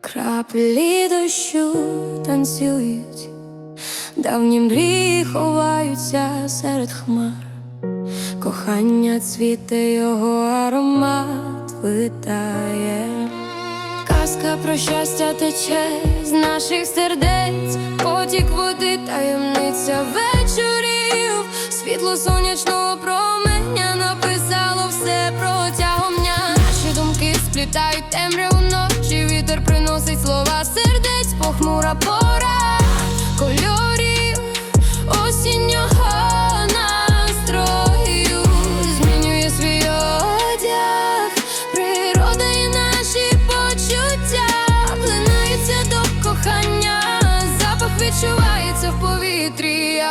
Краплі дощу танцюють, давні мрії ховаються серед хмар, кохання цвіте, його аромат витає. Казка про щастя тече з наших сердець, потік води, таємниця вечорів, світло сонячного променя написало все протягом дня. Наші думки сплітають темряву ночі, вітер приносить слова сердець, похмура пора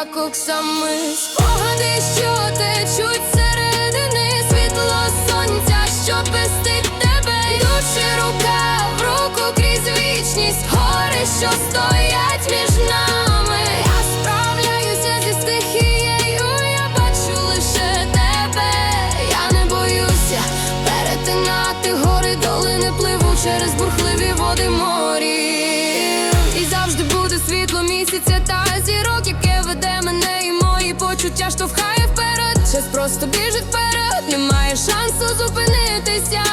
як оксами спогади, що течуть середини, світло сонця, що пестить тебе, йдучи рука в руку крізь вічність, гори, що стоять між нами. Я справляюся зі стихією, я бачу лише тебе. Я не боюся перетинати гори, долини пливу через бурхливі води морів місяця та зірок, яке веде мене, і мої почуття штовхає вперед. Час просто біжить вперед, немає шансу зупинитися,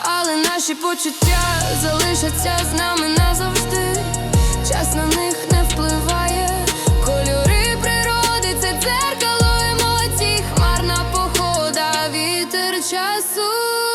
але наші почуття залишаться з нами назавжди. Час на них не впливає, кольори природи, це дзеркало емоцій, хмарна похода, вітер часу.